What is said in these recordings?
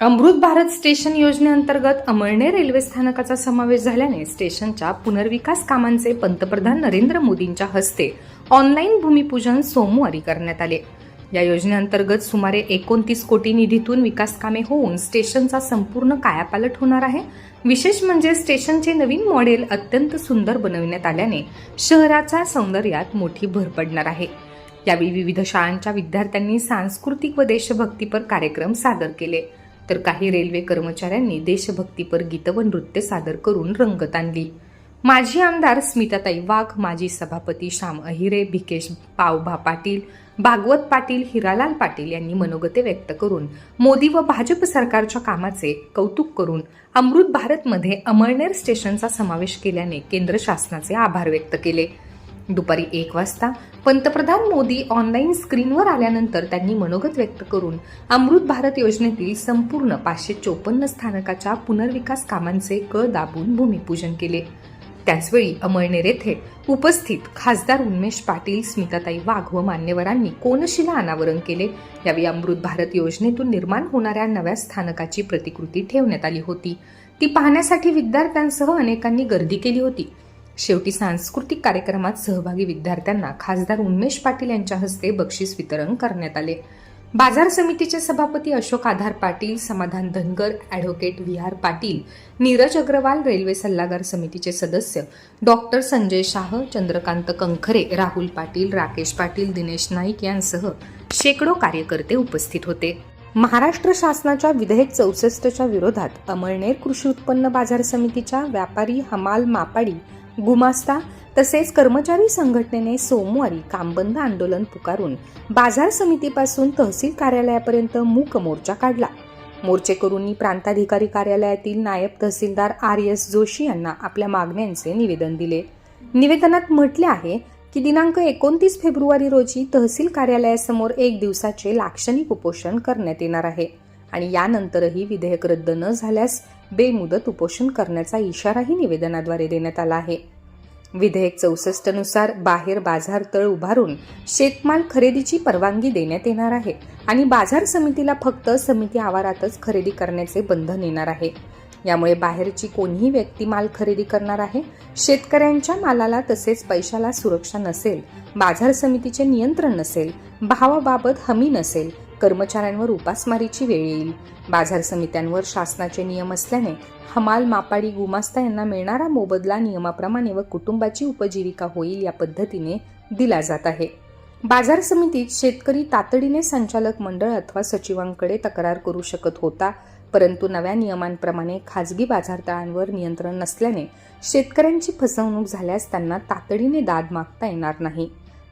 Amrit Bharat station योजनेअंतर्गत Amalner railway स्थानकाचा समावेश झाल्याने स्टेशनच्या पुनर्विकास कामांचे पंतप्रधान नरेंद्र मोदींच्या हस्ते ऑनलाईन भूमिपूजन सोमवारी करण्यात आले. या योजनेअंतर्गत सुमारे एकोणतीस कोटी निधीतून विकास कामे होऊन स्टेशनचा संपूर्ण कायापालट होणार आहे. विशेष म्हणजे स्टेशनचे नवीन मॉडेल अत्यंत सुंदर बनविण्यात आल्याने शहराच्या सौंदर्यात मोठी भर पडणार आहे. यावेळी विविध शाळांच्या विद्यार्थ्यांनी सांस्कृतिक व देशभक्तीपर कार्यक्रम सादर केले. तर काही रेल्वे कर्मचाऱ्यांनी देशभक्तीपर गीतं व नृत्य सादर करून रंगत आणली. माजी आमदार स्मिताताई वाघ माजी सभापती श्याम अहिरे भिकेश पावभा पाटील भागवत पाटील हिरालाल पाटील यांनी मनोगते व्यक्त करून मोदी व भाजप सरकारच्या कामाचे कौतुक करून अमृत भारतमध्ये अमळनेर स्टेशनचा समावेश केल्याने केंद्र शासनाचे आभार व्यक्त केले. दुपारी एक वाजता पंतप्रधान मोदी ऑनलाईन स्क्रीनवर आल्यानंतर त्यांनी मनोगत व्यक्त करून अमृत भारत योजनेतील संपूर्ण पाचशे चोपन्न स्थानकाच्या पुनर्विकास कामांचे कळ दाबून भूमिपूजन केले. त्याचवेळी अमळनेर येथे उपस्थित खासदार उन्मेष पाटील स्मिताताई वाघ व मान्यवरांनी कोनशिला अनावरण केले. यावेळी अमृत भारत योजनेतून निर्माण होणाऱ्या नव्या स्थानकाची प्रतिकृती ठेवण्यात आली होती. ती पाहण्यासाठी विद्यार्थ्यांसह अनेकांनी गर्दी केली होती. शेवटी सांस्कृतिक कार्यक्रमात सहभागी विद्यार्थ्यांना खासदार उन्मेष पाटील यांच्या हस्ते बक्षीस वितरण करण्यात आले. बाजार समितीचे सभापती Ashok Aadhar Patil Samadhan Dhangar advocate V R Patil Neeraj Agarwal railway सल्लागार समितीचे सदस्य डॉक्टर संजय शाह चंद्रकांत कंखरे राहुल पाटील राकेश पाटील दिनेश नाईक यांसह शेकडो कार्यकर्ते उपस्थित होते. महाराष्ट्र शासनाच्या विधेयक चौसष्टच्या विरोधात अमळनेर कृषी उत्पन्न बाजार समितीच्या व्यापारी हमाल मापाडी गुमास्ता. तसेच कर्मचारी संघटनेने सोमवारी कामबंद आंदोलन पुकारून बाजार समितीपासून तहसील कार्यालयापर्यंत मूक मोर्चा काढला. मोर्चेकरूंनी प्रांताधिकारी कार्यालयातील नायब तहसीलदार आर एस जोशी यांना आपल्या मागण्यांचे निवेदन दिले. निवेदनात म्हटले आहे की दिनांक एकोणतीस फेब्रुवारी रोजी तहसील कार्यालयासमोर एक दिवसाचे लाक्षणिक उपोषण करण्यात येणार आहे. आणि यानंतरही विधेयक रद्द न झाल्यास बेमुदत उपोषण करण्याचा इशाराही निवेदनाद्वारे देण्यात आला आहे. विधेयक चौसष्टनुसार बाहेर बाजार तळ उभारून शेतमाल खरेदीची परवानगी देण्यात येणार आहे आणि बाजार समितीला फक्त समिती आवारातच खरेदी करण्याचे बंधन येणार आहे. यामुळे बाहेरची कोणीही व्यक्ती माल खरेदी करणार आहे शेतकऱ्यांच्या मालाला तसेच पैशाला सुरक्षा नसेल बाजार समितीचे नियंत्रण नसेल भावाबाबत हमी नसेल कर्मचाऱ्यांवर उपासमारीची वेळ येईल. बाजार समित्यांवर शासनाचे नियम असल्याने हमाल मापाडी गुमास्ता यांना मिळणारा मोबदला नियमाप्रमाणे व कुटुंबाची उपजीविका होईल या पद्धतीने दिला जात आहे. बाजार समितीत शेतकरी तातडीने संचालक मंडळ अथवा सचिवांकडे तक्रार करू शकत होता परंतु नव्या नियमांप्रमाणे खाजगी बाजारतळांवर नियंत्रण नसल्याने शेतकऱ्यांची फसवणूक झाल्यास त्यांना तातडीने दाद मागता येणार नाही.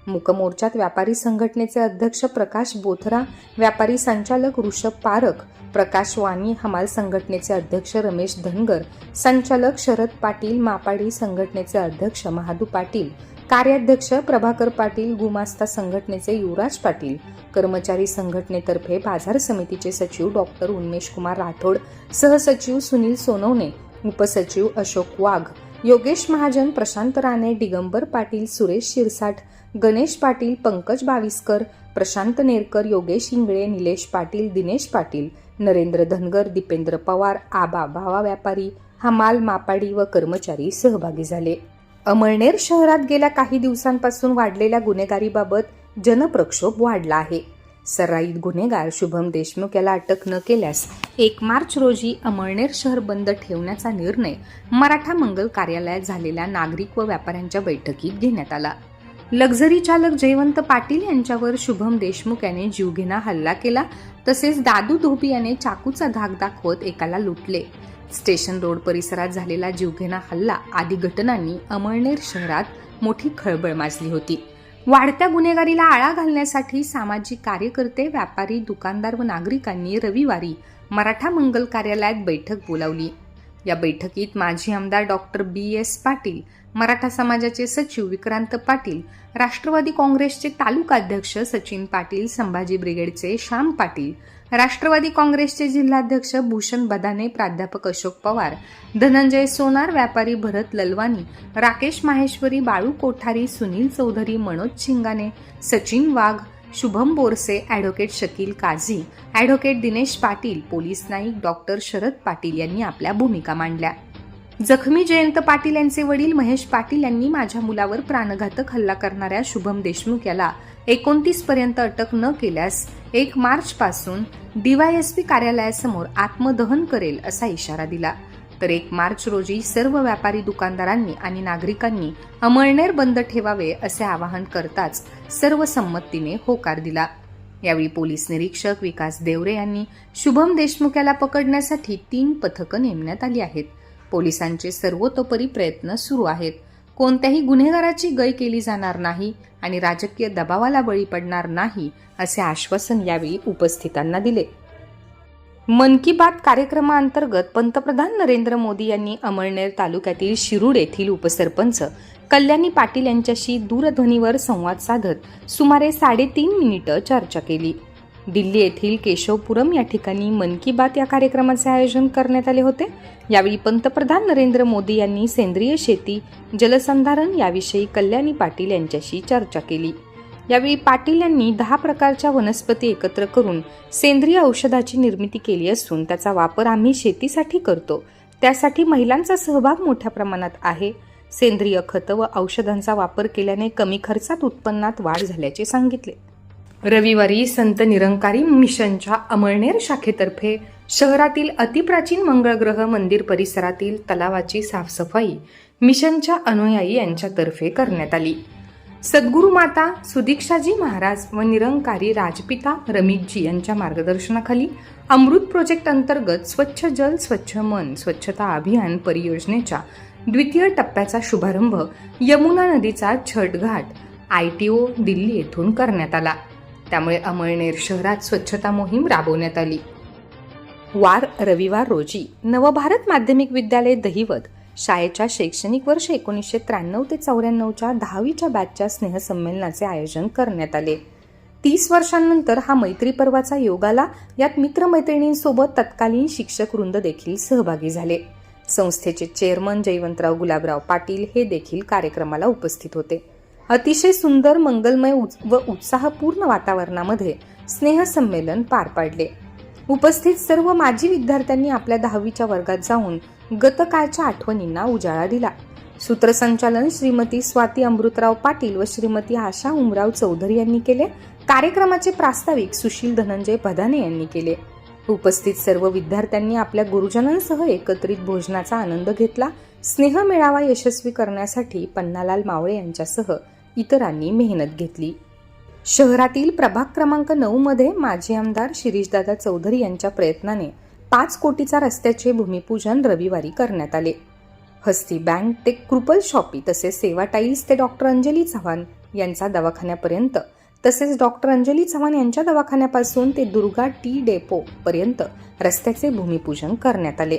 मूकमोर्चात व्यापारी संघटनेचे अध्यक्ष प्रकाश बोथरा व्यापारी संचालक ऋषभ पारख प्रकाश वाणी हमाल संघटनेचे अध्यक्ष रमेश धनगर संचालक शरद पाटील मापाडी संघटनेचे अध्यक्ष महादू पाटील कार्याध्यक्ष प्रभाकर पाटील गुमास्ता संघटनेचे युवराज पाटील कर्मचारी संघटनेतर्फे बाजार समितीचे सचिव डॉक्टर उन्मेश कुमार राठोड सहसचिव सुनील सोनवणे उपसचिव अशोक वाघ योगेश महाजन प्रशांत राणे दिगंबर पाटील सुरेश शिरसाट गणेश पाटील पंकज बाविस्कर प्रशांत नेरकर योगेश इंगळे निलेश पाटील दिनेश पाटील नरेंद्र धनगर दीपेंद्र पवार आबा भावा व्यापारी हमाल मापाडी व कर्मचारी सहभागी झाले. अमळनेर शहरात गेल्या काही दिवसांपासून वाढलेल्या गुन्हेगारीबाबत जनप्रक्षोभ वाढला आहे. सराईत गुन्हेगार शुभम देशमुख याला अटक न केल्यास एक मार्च रोजी अमळनेर शहर बंद ठेवण्याचा निर्णय मराठा मंगल कार्यालयात झालेल्या नागरिक व व्यापाऱ्यांच्या बैठकीत घेण्यात आला. लक्झरी चालक जयवंत पाटील यांच्यावर शुभम देशमुख याने जीवघेणा हल्ला केला. तसेच दादू धोबी याने चाकूचा धाक दाखवत एकाला लुटले. स्टेशन रोड परिसरात झालेला जीवघेणा हल्ला आदी घटनांनी अमळनेर शहरात मोठी खळबळ माजली होती. वाढत्या गुन्हेगारीला आळा घालण्यासाठी सामाजिक कार्यकर्ते व्यापारी दुकानदार व नागरिकांनी रविवारी मराठा मंगल कार्यालयात बैठक बोलावली. या बैठकीत माजी आमदार doctor B S Patil Maratha समाजाचे सचिव विक्रांत पाटील राष्ट्रवादी काँग्रेसचे तालुकाध्यक्ष सचिन पाटील संभाजी ब्रिगेडचे श्याम पाटील राष्ट्रवादी काँग्रेसचे जिल्हाध्यक्ष भूषण बदाने प्राध्यापक अशोक पवार धनंजय सोनार व्यापारी Bharat Lalwani Rakesh Maheshwari Balu Kothari Sunil Chaudhari Manoj Shingane Sachin Wagh Shubham Borse advocate Shakil Kazi advocate Dinesh Patil police Naik doctor Sharad Patil यांनी आपल्या भूमिका मांडल्या. जखमी जयंत पाटील यांचे वडील महेश पाटील यांनी माझ्या मुलावर प्राणघातक हल्ला करणाऱ्या शुभम देशमुख याला एकोणतीस पर्यंत अटक न केल्यास एक मार्च पासून डीवायएसपी कार्यालयासमोर आत्मदहन करेल असा इशारा दिला. तर एक मार्च रोजी सर्व व्यापारी दुकानदारांनी आणि नागरिकांनी अमळनेर बंद ठेवावे असे आवाहन करताच सर्व संमतीने होकार दिला. यावेळी पोलीस निरीक्षक विकास देवरे यांनी शुभम देशमुख याला पकडण्यासाठी तीन पथकं नेमण्यात आली आहेत. पोलिसांचे सर्वतोपरी प्रयत्न सुरू आहेत. कोणत्याही गुन्हेगाराची गय केली जाणार नाही आणि राजकीय दबावाला बळी पडणार नाही असे आश्वासन यावेळी उपस्थितांना दिले. मन की बात कार्यक्रमाअंतर्गत पंतप्रधान नरेंद्र मोदी यांनी अमळनेर तालुक्यातील शिरूड येथील उपसरपंच कल्याणी पाटील यांच्याशी दूरध्वनीवर संवाद साधत सुमारे साडेतीन मिनिटं चर्चा केली. दिल्ली येथील केशवपुरम या ठिकाणी मन की बात या कार्यक्रमाचे आयोजन करण्यात आले होते. यावेळी पंतप्रधान नरेंद्र मोदी यांनी सेंद्रिय शेती जलसंधारण याविषयी कल्याणी पाटील यांच्याशी चर्चा केली. यावेळी पाटील यांनी दहा प्रकारच्या वनस्पती एकत्र करून सेंद्रिय औषधाची निर्मिती केली असून त्याचा वापर आम्ही शेतीसाठी करतो. त्यासाठी महिलांचा सहभाग मोठ्या प्रमाणात आहे. सेंद्रिय खतं व औषधांचा वापर केल्याने कमी खर्चात उत्पन्नात वाढ झाल्याचे सांगितले. रविवारी संत निरंकारी मिशनच्या अमळनेर शाखेतर्फे शहरातील अतिप्राचीन मंगळग्रह मंदिर परिसरातील तलावाची साफसफाई मिशनच्या अनुयायी यांच्यातर्फे करण्यात आली. सद्गुरू माता सुदीक्षाजी महाराज व निरंकारी राजपिता रमितजी यांच्या मार्गदर्शनाखाली अमृत प्रोजेक्ट अंतर्गत स्वच्छ जल स्वच्छ मन स्वच्छता अभियान परियोजनेच्या द्वितीय टप्प्याचा शुभारंभ यमुना नदीचा Chhath Ghat I T O Delhi येथून करण्यात आला. त्यामुळे अमळनेर शहरात स्वच्छता मोहीम राबवण्यात आली. वार रविवार रोजी नवभारत माध्यमिक विद्यालय दहिवत शाळेच्या शैक्षणिक वर्ष एकोणीसशे त्र्याण्णव ते चौऱ्याण्णवच्या दहावीच्या बॅचच्या स्नेहसंमेलनाचे आयोजन करण्यात आले. तीस वर्षांनंतर हा मैत्री पर्वाचा योग आला. यात मित्रमैत्रिणींसोबत तत्कालीन शिक्षक वृंद देखील सहभागी झाले. संस्थेचे चेअरमन जयवंतराव गुलाबराव पाटील हे देखील कार्यक्रमाला उपस्थित होते. अतिशय सुंदर मंगलमय व उत्साहपूर्ण वातावरणामध्ये स्नेहसंमेलन पार पाडले. उपस्थित सर्व माजी विद्यार्थ्यांनी आपल्या दहावीच्या वर्गात जाऊन गतकाळच्या आठवणींना उजाळा दिला. सूत्रसंचालन श्रीमती स्वाती अमृतराव पाटील व श्रीमती आशा उमराव चौधरी यांनी केले. कार्यक्रमाचे प्रास्ताविक सुशील धनंजय पदाने यांनी केले. उपस्थित सर्व विद्यार्थ्यांनी आपल्या गुरुजनांसह एकत्रित भोजनाचा आनंद घेतला. स्नेह मेळावा यशस्वी करण्यासाठी पन्नालाल मावळे यांच्यासह इतरांनी मेहनत घेतली. शहरातील प्रभाग क्रमांक नऊ मध्ये माजी आमदार शिरीषदादा चौधरी यांच्या प्रयत्नाने पाच कोटीचा रस्त्याचे भूमिपूजन रविवारी करण्यात आले. हस्ती बँक ते कृपल शॉपी तसेच सेवा टाईल्स ते डॉक्टर अंजली चव्हाण यांचा दवाखान्यापर्यंत तसेच डॉक्टर अंजली चव्हाण यांच्या दवाखान्यापासून ते दुर्गा टी डेपो पर्यंत रस्त्याचे भूमिपूजन करण्यात आले.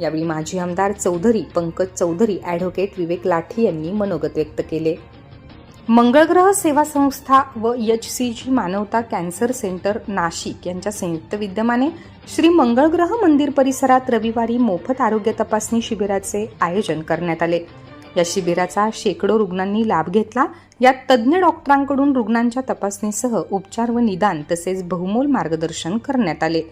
यावेळी माजी आमदार चौधरी पंकज चौधरी ॲडव्होकेट विवेक लाठी यांनी मनोगत व्यक्त केले. मंगळग्रह सेवा संस्था व एच सी जी मानवता कॅन्सर सेंटर नाशिक यांच्या संयुक्त विद्यमाने श्री मंगळग्रह मंदिर परिसरात रविवारी मोफत आरोग्य तपासणी शिबिराचे आयोजन करण्यात आले. या शिबिराचा शेकडो रुग्णांनी लाभ घेतला. यात तज्ज्ञ डॉक्टरांकडून रुग्णांच्या तपासणीसह उपचार व निदान तसेच बहुमोल मार्गदर्शन करण्यात आले.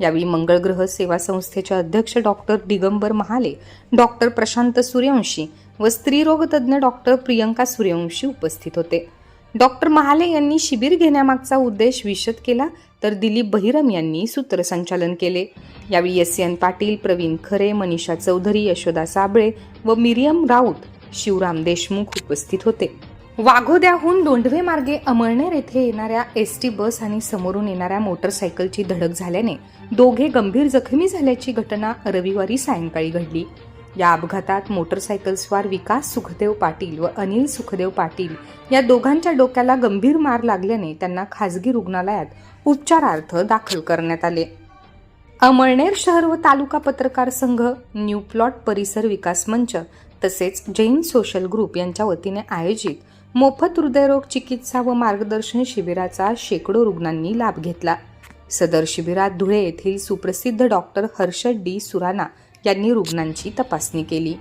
यावेळी मंगळग्रह सेवा संस्थेचे अध्यक्ष डॉक्टर दिगंबर महाले डॉक्टर प्रशांत सूर्यवंशी व स्त्रीरोग तज्ज्ञ डॉक्टर प्रियंका सूर्यवंशी उपस्थित होते. डॉक्टर महाले यांनी शिबिर घेण्यामागचा उद्देश विशद केला तर दिलीप बहिरम यांनी सूत्रसंचालन केले. यावेळी एस. एन. पाटील प्रवीण खरे मनीषा चौधरी यशोदा साबळे व मिरियम राऊत शिवराम देशमुख उपस्थित होते. वाघोद्याहून दोंडवे मार्गे अमळनेर येथे येणाऱ्या एस टी बस आणि समोरून येणाऱ्या मोटरसायकलची धडक झाल्याने दोघे गंभीर जखमी झाल्याची घटना रविवारी सायंकाळी घडली. या अपघातात मोटरसायकलस्वार विकास सुखदेव पाटील व अनिल सुखदेव पाटील या दोघांच्या डोक्याला गंभीर मार लागल्याने त्यांना खासगी रुग्णालयात उपचारार्थ दाखल करण्यात आले. अमळनेर शहर व तालुका पत्रकार संघ न्यू प्लॉट परिसर विकास मंच तसेच जैन सोशल ग्रुप यांच्या वतीने आयोजित मोफत हृदयरोग चिकित्सा व मार्गदर्शन शिबिराचा शेकडो रुग्णांनी लाभ घेतला. सदर शिबिरात धुळे येथील सुप्रसिद्ध डॉक्टर हर्षद डी सुराना यांनी रुग्णांची तपासणी केली.